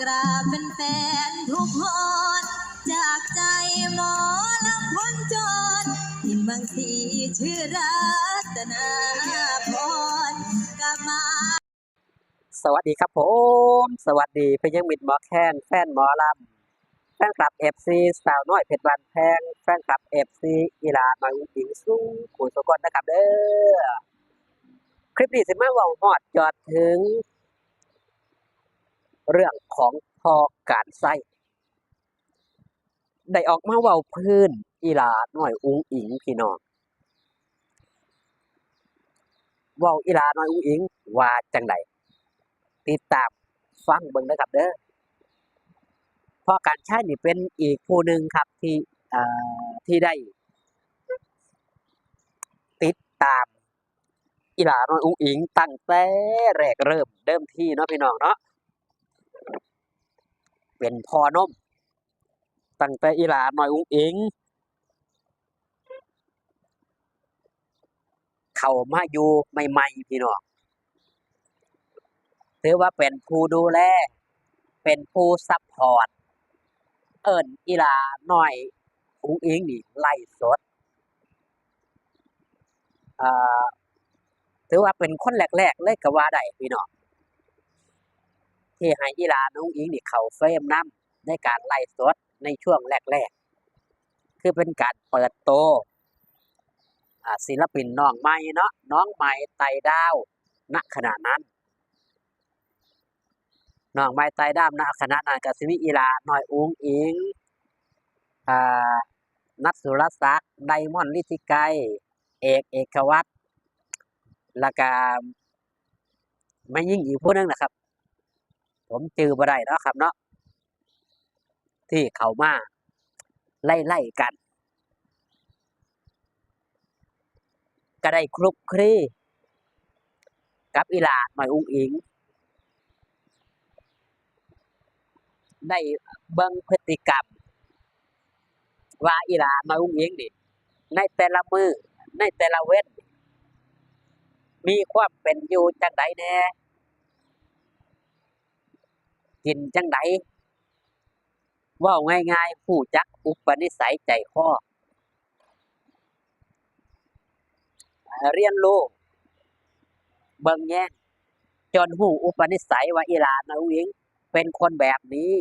กราบเป็นแฟนทุกคนจากใจหมอลำพ้นจนทินบางสีชื่อรัตนาพรกลับมา สวัสดีครับผม สวัสดีเพื่อนยังมิดหมอแคนแฟนหมอลำแฟนคลับเอฟซีสาวน้อยเพชรบันแพงแฟนคลับเอฟซีอีลาหน่อยอุ้งอิงสู้ขู่สกลนะครับเด้อคลิปนี้สิมาว่าฮอดจอดถึง เรื่องของพอการไส้ได้ออกมาเว้าพื้นอีลาหน่อยอุ้งอิงพี่น้องเว้าอีลาหน่อยอุ้งอิงว่าจังไดติดตามฟังเบิ่งนะครับเด้อพอการใช้นี่เป็นอีกผู้หนึ่งครับที่ที่ได้ ติดตามอีหลาน้อยอุ้งอิงตั้งแต่แรกเริ่มเดิมที่เนาะพี่น้องเนาะ เป็นพอนมตั้งแต่อีหลาน้อยอุ้งอิง เข้ามาอยู่ใหม่ๆพี่น้องถือว่าเป็นผู้ดูแล เป็นผู้ซัพพอร์ต เอิญอีลาหน่อยอุ้งอิงนี่ไล่สดเอ่อถือว่าเป็นคนแรกๆเลยก็ว่าได้พี่น้อง ที่ให้อีลาน้องอิงนี่เขาเฟรมน้ำในการไล่สดในช่วงแรกๆ คือเป็นการเปิดโตศิลปินน้องใหม่เนาะน้องใหม่ไต่ดาวณขณะนั้นน้องไม้ไตดามนะคณะนานกสิวิอีลาหน่อยอุ้งอิงอนัทสุรศักดิ์ไดมอนด์ลิธิไกเอกเอกวัตรแล้วก็ไม่ยิ่งอีกผู้นึงนะครับ ผมจือบ่ได้เนาะครับเนาะที่เขามาไล่ไล่กัน ก็ได้คลุกคลีกับอีลาหน่อยอุ้งอิง ได้เบิ่งพฤติกรรม ว่าอีลามาอุ้งอิงนี่ในแต่ละมือในแต่ละเว้นมีความเป็นอยู่จังไดแน่ กินจังไดว่าง่ายๆผู้จักอุปนิสัยใจคอเรียนรู้เบิ่งแย่งจนหูอุปนิสัยว่าอีหลามาอุ้งอิงเป็นคนแบบนี้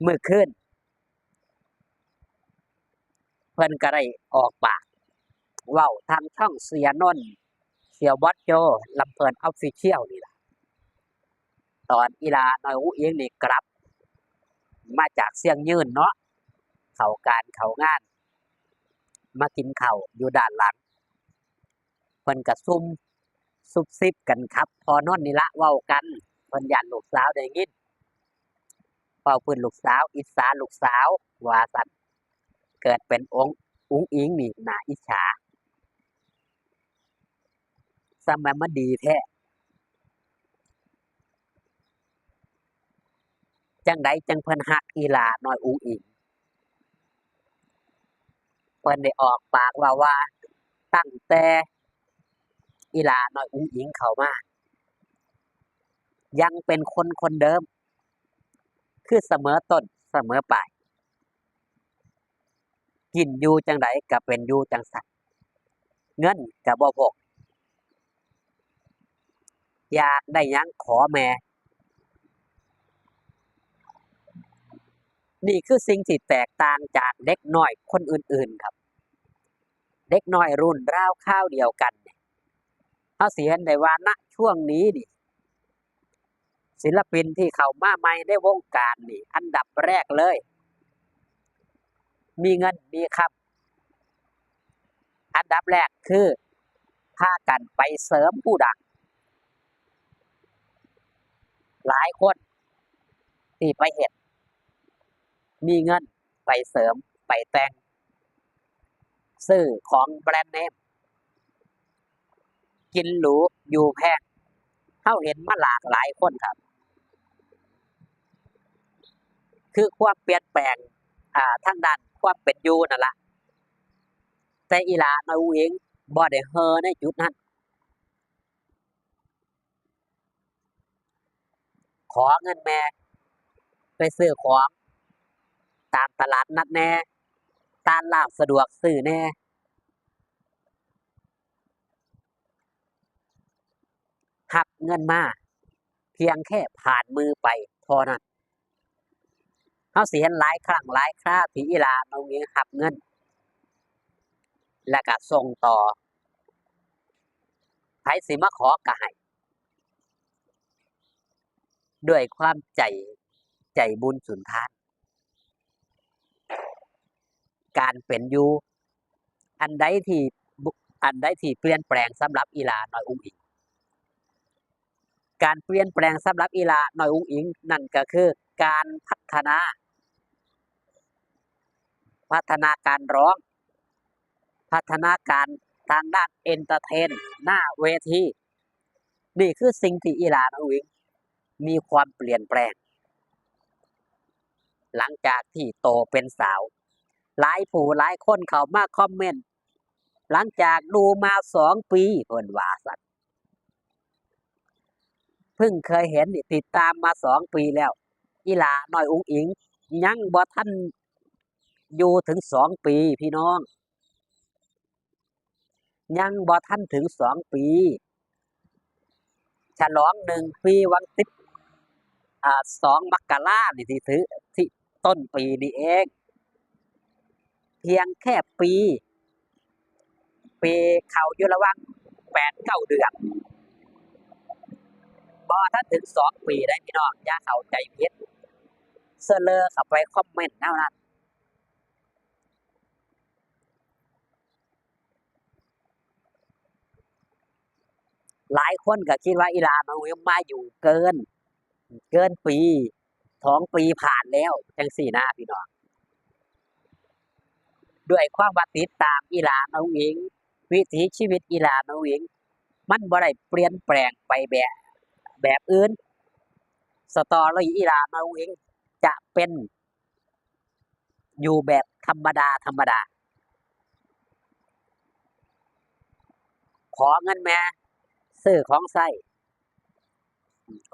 เมื่อคืนเพิ่นก็ได้ออกปากเว้าทางช่องเสียนนท์ เสียวบอสโจลำเพลินออฟฟิเชียลนี่ล่ะตอนอีลาน้อยอูเอียงนี่กลับ มาจากเสียงยืนเนาะเขาการเขางาน มากินเข้าอยู่ด้านหลังเพิ่นก็ซุ่มซุบซิบกันครับ พอนอนนี่ละเว้ากันเพิ่นยันลูกสาวได้ยินเฝ้าพื้นลูกสาว อิสาลูกสาวว่าสันเกิดเป็นองค์อุ้งอิงนี่นาอิจฉา สมัยมันดีแท้จังใดจังเพิ่นฮักอีหลาน้อยอุ้งอิงเพิ่นได้ออกปากว่าว่า ตั้งแต่อีหลาน้อยอุ้งอิงเข้ามายังเป็นคนคนเดิม คือเสมอต้นเสมอปลายกินอยู่จังไดก็เป็นอยู่จังสันเงินก็บ่พก อยากได้ยังขอแม่ นี่คือสิ่งที่แตกต่างจากเด็กน้อยคนอื่นๆครับ เด็กน้อยรุ่นราวข้าวเดียวกันเนี่ยเสิเห็นได้ว่าณช่วงนี้นี่ศิลปินที่เข้ามาใหม่ในวงการนี่ อันดับแรกเลย มีเงินมีคำอันดับแรกคือพากันไปเสริมผู้ดัง หลายคนที่ไปเห็นมีเงินไปเสริมไปแต่ง ซื้อของแบรนด์เนมกินหรูอยู่แพงเขาเห็นมาหลากหลายคนครับ คือความเปลี่ยนแปลงอ่าทางด้านความเป็นอยู่นั่นละแต่อีลาน้อยเองบ่ได้เฮอในจุดนั้น ขอเงินแม่ ไปซื้อของ ตามตลาดนัดแน่ตามร้านสะดวกซื้อแน่หักเงินมา เพียงแค่ผ่านมือไปเท่านั้นเขาสิเห็นหลายครั้งหลายคราที่อีลาน้องหญิงหักเงิน แล้วก็ส่งต่อไผสิมาขอกะให้ ด้วยความใจใจบุญสุนทาน การเป็นอยู่อันใดที่อันใดที่เปลี่ยนแปลงสำหรับอีหลาน้อยอุ้งอิง การเปลี่ยนแปลงสำหรับอีหลาน้อยอุ้งอิง นั่นก็คือการพัฒนา พัฒนาการร้อง พัฒนาการทางด้านเอนเตอร์เทน หน้าเวที นี่คือสิ่งที่อีหลาน้อยอุ้งอิง มีความเปลี่ยนแปลง หลังจากที่โตเป็นสาว หลายผู้หลายคนเขามาคอมเมนต์ หลังจากดูมาสองปีเพิ่นว่าสัตว์เพิ่งเคยเห็นติดตามมาสองปีแล้ว อีหลาน้อยอุ้งอิง ยังบ่ทันอยู่ถึงสองปีพี่น้อง ยังบ่ทันถึงสองปี ฉลองหนึ่งปีวันสิบ สองมกรานี่ที่ถือที่ต้นปีนี่เอง เพียงแค่ปี ปีเขาอยู่ระหว่างแปดเก้าเดือนบอถ้าถึงสองปีได้พี่น้องอย่าเข้าใจผิดเสลอเข้าไปคอมเมนต์เท่านั้นหลายคนก็คิดว่าอีลามาวมมาอยู่เกิน เกินปีสองปีผ่านแล้วจังสี่หน้าพี่น้องด้วยความว่าติดตามอีหลาน้องหญิง วิถีชีวิตอีหลาน้องหญิง มันบ่ได้เปลี่ยนแปลงไปแบบแบบอื่น สตอรี่อีหลาน้องหญิงจะเป็นอยู่แบบธรรมดาธรรมดา ขอเงินแม่ซื้อของใส่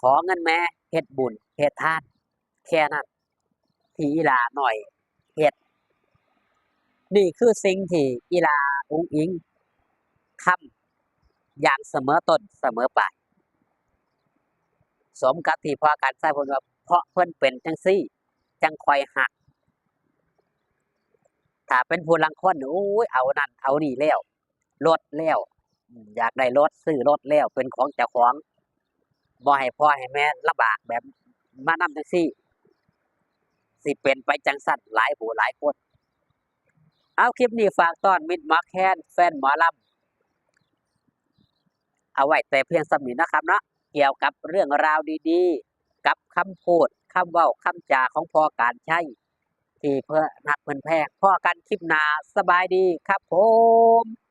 ขอเงินแม่ เฮ็ดบุญเฮ็ดทาน แค่นั้นที่อีลาหน่อยเฮ็ด นี่คือสิ่งที่อีลาอุ้งอิงทำอย่างเสมอต้นเสมอปลายสมกับที่พอการใส่พลว่าเพราะเพิ่นเป็นจังซี่ จังคอยหัก ถ้าเป็นผู้ลังคนโอ้ยเอานั่นเอานี่แล้วรถแล้วอืมอยากได้รถซื้อรถแล้วเป็นของเจ้าของ บ่ให้พ่อให้แม่ลำบากแบบมานำจังซี่ สิเป็นไปจังสั่นหลายผู้หลายคน เอาคลิปนี้ฝากต้อนมิตรหมาแคนแฟนหมอลำเอาไว้แต่เพียงสำนีนะครับเนาะเกี่ยวกับเรื่องราวดีๆ กับคำพูดคำเว้าคำจาของพ่อการใช้ที่เพื่อนักเพิ่นแพงพ่อกันคลิปนาสบายดีครับผม